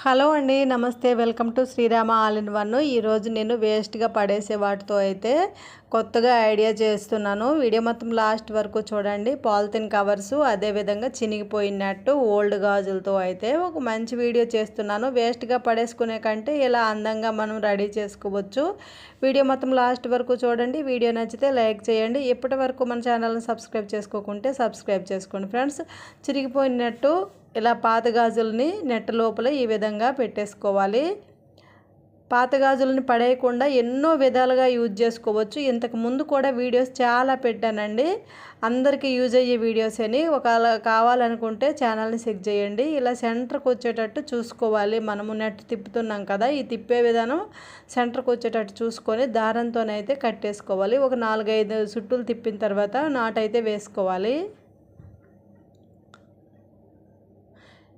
Hello అండి నమస్తే. Welcome to Srirama all in one. ఈరోజు నేను వేస్ట్గా పడేసే వాటితో అయితే కొత్తగా ఐడియా చేస్తున్నాను. వీడియో మొత్తం లాస్ట్ వరకు చూడండి. పాలిథిన్ కవర్స్ అదేవిధంగా చినిగిపోయినట్టు ఓల్డ్ గాజులతో అయితే ఒక మంచి వీడియో చేస్తున్నాను. వేస్ట్గా పడేసుకునే కంటే ఇలా అందంగా మనం రెడీ చేసుకోవచ్చు. వీడియో మొత్తం లాస్ట్ వరకు చూడండి. వీడియో నచ్చితే లైక్ చేయండి. ఇప్పటి వరకు మన ఛానల్ని సబ్స్క్రైబ్ చేసుకోకుంటే సబ్స్క్రైబ్ చేసుకోండి ఫ్రెండ్స్. చిరిగిపోయినట్టు ఇలా పాత గాజుల్ని నెట్ లోపల ఈ విధంగా పెట్టేసుకోవాలి. పాత గాజులని పడేయకుండా ఎన్నో విధాలుగా యూజ్ చేసుకోవచ్చు. ఇంతకు ముందు కూడా వీడియోస్ చాలా పెట్టానండి. అందరికీ యూజ్ అయ్యే వీడియోస్ అని. ఒకవేళ కావాలనుకుంటే ఛానల్ని చెక్ చేయండి. ఇలా సెంటర్కి వచ్చేటట్టు చూసుకోవాలి. మనము నెట్ తిప్పుతున్నాం కదా ఈ తిప్పే విధానం సెంటర్కి వచ్చేటట్టు చూసుకొని దారంతోనైతే కట్టేసుకోవాలి. ఒక నాలుగైదు చుట్టూలు తిప్పిన తర్వాత నాటైతే వేసుకోవాలి.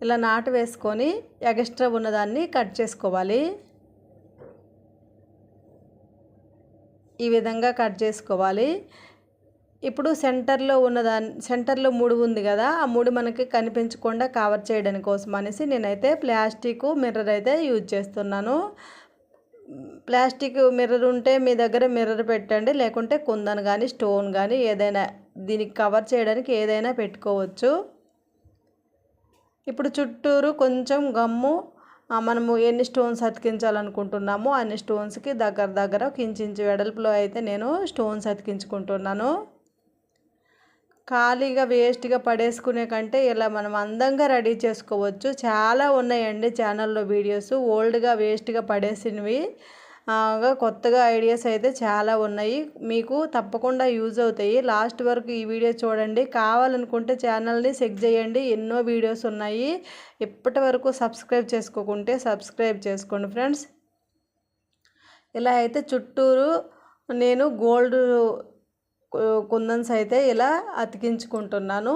ఇలా నాటు వేసుకొని ఎగస్ట్రా ఉన్నదాన్ని కట్ చేసుకోవాలి. ఈ విధంగా కట్ చేసుకోవాలి. ఇప్పుడు సెంటర్లో ఉన్నదాన్ని సెంటర్లో ముడి ఉంది కదా ఆ ముడి మనకి కనిపించకుండా కవర్ చేయడానికి కోసం అనేసి నేనైతే ప్లాస్టిక్ మిర్రర్ అయితే యూజ్ చేస్తున్నాను. ప్లాస్టిక్ మిర్రర్ ఉంటే మీ దగ్గర మిర్రర్ పెట్టండి లేకుంటే కుందన్ కానీ స్టోన్ కానీ ఏదైనా దీనికి కవర్ చేయడానికి ఏదైనా పెట్టుకోవచ్చు. ఇప్పుడు చుట్టూరు కొంచెం గమ్ము మనము ఎన్ని స్టోన్స్ అతికించాలనుకుంటున్నామో అన్ని స్టోన్స్కి దగ్గర దగ్గర ఒక ఇంచు వెడల్పులో అయితే నేను స్టోన్స్ అతికించుకుంటున్నాను. ఖాళీగా వేస్ట్గా పడేసుకునే కంటే ఇలా మనం అందంగా రెడీ చేసుకోవచ్చు. చాలా ఉన్నాయండి ఛానల్లో వీడియోస్. ఓల్డ్గా వేస్ట్గా పడేసినవి. కొత్తగా ఐడియాస్ అయితే చాలా ఉన్నాయి. మీకు తప్పకుండా యూజ్ అవుతాయి. లాస్ట్ వరకు ఈ వీడియో చూడండి. కావాలనుకుంటే ఛానల్ని చెక్ చేయండి. ఎన్నో వీడియోస్ ఉన్నాయి. ఇప్పటి వరకు సబ్స్క్రైబ్ చేసుకోకుంటే సబ్స్క్రైబ్ చేసుకోండి ఫ్రెండ్స్. ఇలా అయితే చుట్టూరు నేను గోల్డ్ కుందన్స్ అయితే ఇలా అతికించుకుంటున్నాను.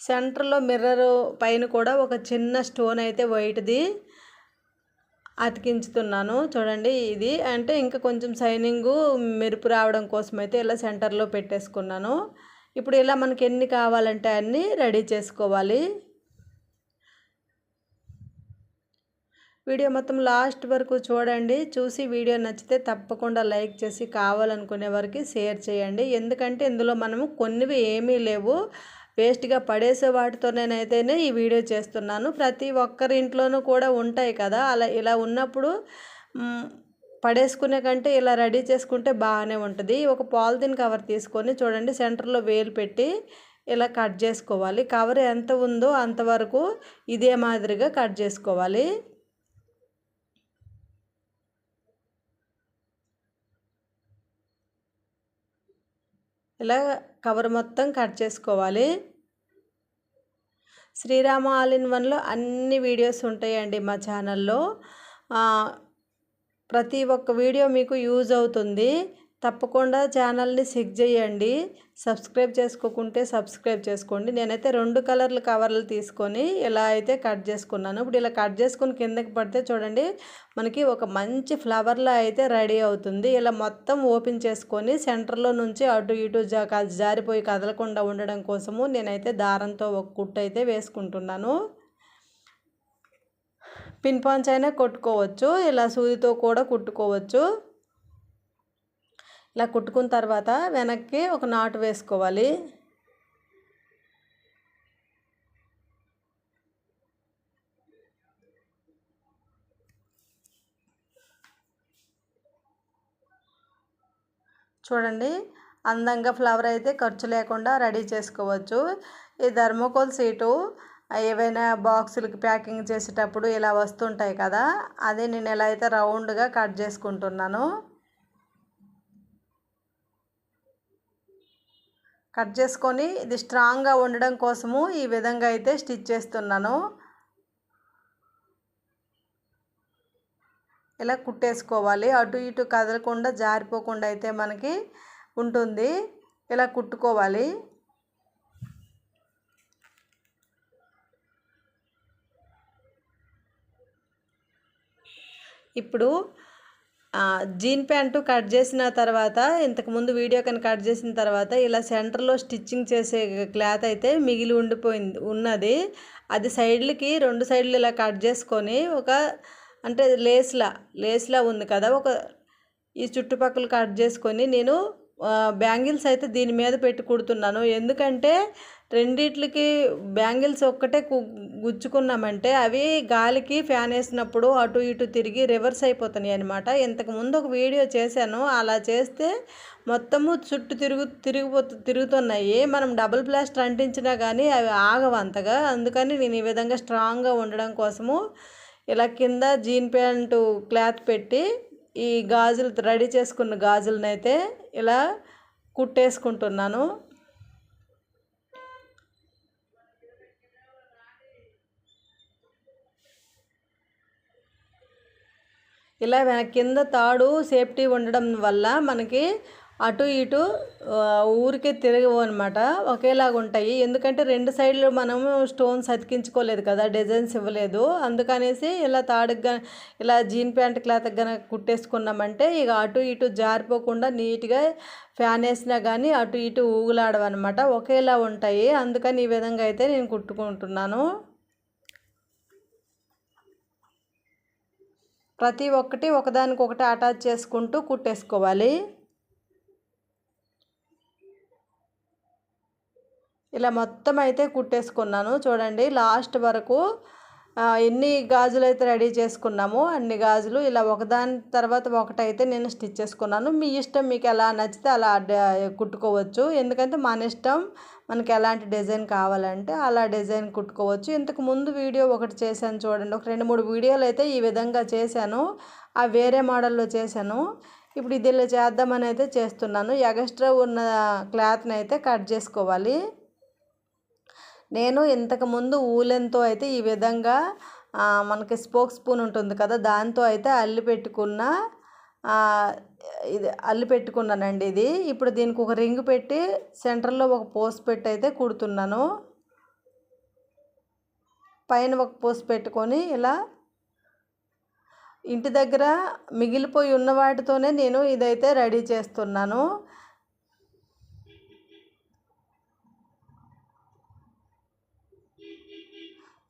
సెంటర్లో మిర్రర్ పైన కూడా ఒక చిన్న స్టోన్ అయితే వైట్ది. అతికించుతున్నాను. చూడండి ఇది. అంటే ఇంకా కొంచెం సైనింగు మెరుపు రావడం కోసం అయితే ఇలా సెంటర్లో పెట్టేసుకున్నాను. ఇప్పుడు ఇలా మనకి ఎన్ని కావాలంటే అన్నీ రెడీ చేసుకోవాలి. వీడియో మొత్తం లాస్ట్ వరకు చూడండి. చూసి వీడియో నచ్చితే తప్పకుండా లైక్ చేసి కావాలనుకునే వారికి షేర్ చేయండి. ఎందుకంటే ఇందులో మనము కొన్నివి ఏమీ లేవు. వేస్ట్గా పడేసే వాటితోనేనైతేనే ఈ వీడియో చేస్తున్నాను. ప్రతి ఒక్కరి ఇంట్లోనూ కూడా ఉంటాయి కదా. అలా ఇలా ఉన్నప్పుడు పడేసుకునే కంటే ఇలా రెడీ చేసుకుంటే బాగానే ఉంటుంది. ఒక పాలిథిన్ కవర్ తీసుకొని చూడండి సెంటర్లో వేలు పెట్టి ఇలా కట్ చేసుకోవాలి. కవర్ ఎంత ఉందో అంతవరకు ఇదే మాదిరిగా కట్ చేసుకోవాలి. ఇలా కవర్ మొత్తం కట్ చేసుకోవాలి. శ్రీరామ ఆల్ ఇన్ వన్లో అన్ని వీడియోస్ ఉంటాయండి మా ఛానల్లో. ప్రతి ఒక్క వీడియో మీకు యూజ్ అవుతుంది. తప్పకుండా ఛానల్ని చెక్ చేయండి. సబ్స్క్రైబ్ చేసుకోకుంటే సబ్స్క్రైబ్ చేసుకోండి. నేనైతే రెండు కలర్ల కవర్లు తీసుకొని ఇలా అయితే కట్ చేసుకున్నాను. ఇప్పుడు ఇలా కట్ చేసుకుని కిందకి పడితే చూడండి మనకి ఒక మంచి ఫ్లవర్లా అయితే రెడీ అవుతుంది. ఇలా మొత్తం ఓపెన్ చేసుకొని సెంటర్లో నుంచి అటు ఇటు జా జారిపోయి కదలకుండా ఉండడం కోసము నేనైతే దారంతో ఒక కుట్టు అయితే వేసుకుంటున్నాను. పిన్ పాంచ్ అయినా కొట్టుకోవచ్చు ఇలా సూదితో కూడా కుట్టుకోవచ్చు. ఇలా కుట్టుకున్న తర్వాత వెనక్కి ఒక నాటు వేసుకోవాలి. చూడండి అందంగా ఫ్లవర్ అయితే ఖర్చు లేకుండా రెడీ చేసుకోవచ్చు. ఈ ధర్మకోల్ సీటు ఏవైనా బాక్సులకి ప్యాకింగ్ చేసేటప్పుడు ఇలా వస్తుంటాయి కదా అదే నేను ఎలా అయితే రౌండ్గా కట్ చేసుకుంటున్నాను కట్ చేసుకొని ఇది స్ట్రాంగ్గా ఉండడం కోసము ఈ విధంగా అయితే స్టిచ్ చేస్తున్నాను. ఇలా కుట్టేసుకోవాలి. అటు ఇటు కదలకుండా జారిపోకుండా అయితే మనకి ఉంటుంది. ఇలా కుట్టుకోవాలి. ఇప్పుడు జీన్ ప్యాంటు కట్ చేసిన తర్వాత ఇంతకుముందు వీడియో కానీ కట్ చేసిన తర్వాత ఇలా సెంటర్లో స్టిచ్చింగ్ చేసే క్లాత్ అయితే మిగిలి ఉండిపోయింది ఉన్నది. అది సైడ్లకి రెండు సైడ్లు ఇలా కట్ చేసుకొని ఒక అంటే లేస్లా లేస్లా ఉంది కదా ఒక ఈ చుట్టుపక్కల కట్ చేసుకొని నేను బ్యాంగిల్స్ అయితే దీని మీద పెట్టి కుడుతున్నాను. ఎందుకంటే రెండిట్లకి బ్యాంగిల్స్ ఒక్కటే గుచ్చుకున్నామంటే అవి గాలికి ఫ్యాన్ వేసినప్పుడు అటు ఇటు తిరిగి రివర్స్ అయిపోతున్నాయి అనమాట ఇంతకుముందు ఒక వీడియో చేశాను. అలా చేస్తే మొత్తము చుట్టూ తిరుగు తిరిగిపోతు తిరుగుతున్నాయి. మనం డబుల్ ప్లాస్టర్ అంటించినా కానీ అవి ఆగవు అంతగా. అందుకని నేను ఈ విధంగా స్ట్రాంగ్గా ఉండడం కోసము ఇలా కింద జీన్ ప్యాంటు క్లాత్ పెట్టి ఈ గాజులు రెడీ చేసుకున్న గాజులనైతే అయితే ఇలా కుట్టేసుకుంటున్నాను. ఇలా కింద తాడు సేఫ్టీ ఉండడం వల్ల మనకి అటు ఇటు ఊరికే తిరగవు అనమాట ఒకేలాగా ఉంటాయి. ఎందుకంటే రెండు సైడ్లు మనము స్టోన్స్ అతికించుకోలేదు కదా డిజైన్స్ ఇవ్వలేదు. అందుకనేసి ఇలా తాడుగా ఇలా జీన్ ప్యాంట్ క్లాత్ కనుక కుట్టేసుకున్నామంటే ఇక అటు ఇటు జారిపోకుండా నీట్గా ఫ్యాన్ వేసినా కానీ అటు ఇటు ఊగులాడవన్నమాట. ఒకేలా ఉంటాయి. అందుకని ఈ విధంగా అయితే నేను కుట్టుకుంటున్నాను. ప్రతి ఒక్కటి ఒకదానికొకటి అటాచ్ చేసుకుంటూ కుట్టేసుకోవాలి. ఇలా మొత్తం అయితే కుట్టేసుకున్నాను. చూడండి లాస్ట్ వరకు ఎన్ని గాజులు అయితే రెడీ చేసుకున్నామో అన్ని గాజులు ఇలా ఒకదాని తర్వాత ఒకటైతే నేను స్టిచ్ చేసుకున్నాను. మీ ఇష్టం మీకు ఎలా నచ్చితే అలా కుట్టుకోవచ్చు. ఎందుకంటే మన ఇష్టం మనకి ఎలాంటి డిజైన్ కావాలంటే అలా డిజైన్ కుట్టుకోవచ్చు. ఇంతకు ముందు వీడియో ఒకటి చేశాను చూడండి ఒక రెండు మూడు వీడియోలు అయితే ఈ విధంగా చేశాను. ఆ వేరే మోడల్లో చేశాను. ఇప్పుడు ఇది ఇలా చేద్దామని అయితే చేస్తున్నాను. ఎగస్ట్రా ఉన్న క్లాత్ని అయితే కట్ చేసుకోవాలి. నేను ఇంతకుముందు ఊలెన్తో అయితే ఈ విధంగా మనకి స్పోక్ స్పూన్ ఉంటుంది కదా దాంతో అయితే అల్లి పెట్టుకున్న ఇది అల్లి పెట్టుకున్నానండి ఇది. ఇప్పుడు దీనికి ఒక రింగ్ పెట్టి సెంటర్లో ఒక పోస్ పెట్టి అయితే కుడుతున్నాను. పైన ఒక పోస్ పెట్టుకొని ఇలా ఇంటి దగ్గర మిగిలిపోయి ఉన్న వాటితోనే నేను ఇదైతే రెడీ చేస్తున్నాను.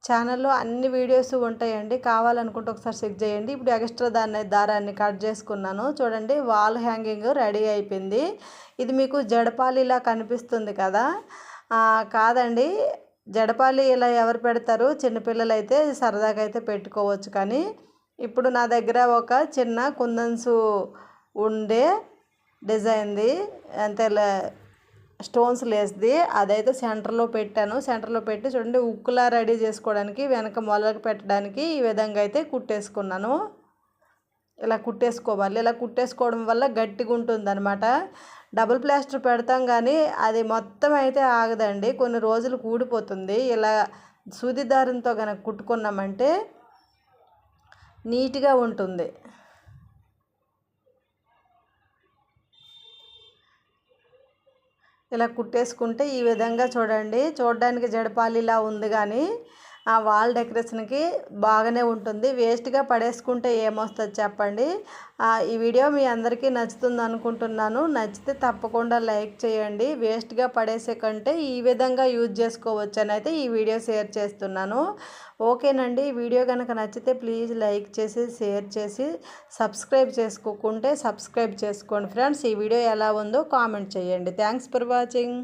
ఛానల్లో అన్ని వీడియోస్ ఉంటాయండి. కావాలనుకుంటే ఒకసారి చెక్ చేయండి. ఇప్పుడు ఎక్స్ట్రా దాన్ని దారాన్ని కట్ చేసుకున్నాను. చూడండి వాల్ హ్యాంగింగ్ రెడీ అయిపోయింది. ఇది మీకు జడపాలి ఇలా కనిపిస్తుంది కదా? కాదండి. జడపాలి ఇలా ఎవరు పెడతారు? చిన్నపిల్లలు అయితే సరదాగా అయితే పెట్టుకోవచ్చు కానీ ఇప్పుడు నా దగ్గర ఒక చిన్న కుందన్సు ఉండే డిజైన్ది. అంతే స్టోన్స్ లేస్ది అదైతే సెంటర్లో పెట్టాను. సెంటర్లో పెట్టి చూడండి ఉక్కులా రెడీ చేసుకోవడానికి వెనక మొలకి పెట్టడానికి ఈ విధంగా అయితే కుట్టేసుకున్నాను. ఇలా కుట్టేసుకోవాలి. ఇలా కుట్టేసుకోవడం వల్ల గట్టిగా ఉంటుందన్నమాట. డబుల్ ప్లాస్టర్ పెడతాం కానీ అది మొత్తం అయితే ఆగదండి. కొన్ని రోజులు కూడిపోతుంది ఇలా సూది దారంతో కనుక కుట్టుకున్నామంటే నీట్గా ఉంటుంది. ఇలా కుట్టేసుకుంటే ఈ విధంగా చూడండి. చూడడానికి జడపాలిలా ఉంది కానీ ఆ వాల్ డెకరేషన్కి బాగానే ఉంటుంది. వేస్ట్గా పడేసుకుంటే ఏమొస్తుంది చెప్పండి? ఈ వీడియో మీ అందరికీ నచ్చుతుంది అనుకుంటున్నాను. నచ్చితే తప్పకుండా లైక్ చేయండి. వేస్ట్గా పడేసే కంటే ఈ విధంగా యూజ్ చేసుకోవచ్చు అని అయితే ఈ వీడియో షేర్ చేస్తున్నాను. ఓకేనండి. ఈ వీడియో కనుక నచ్చితే ప్లీజ్ లైక్ చేసి షేర్ చేసి సబ్స్క్రైబ్ చేసుకోకుంటే సబ్స్క్రైబ్ చేసుకోండి. ఫ్రెండ్స్ ఈ వీడియో ఎలా ఉందో కామెంట్ చేయండి. Thanks for watching.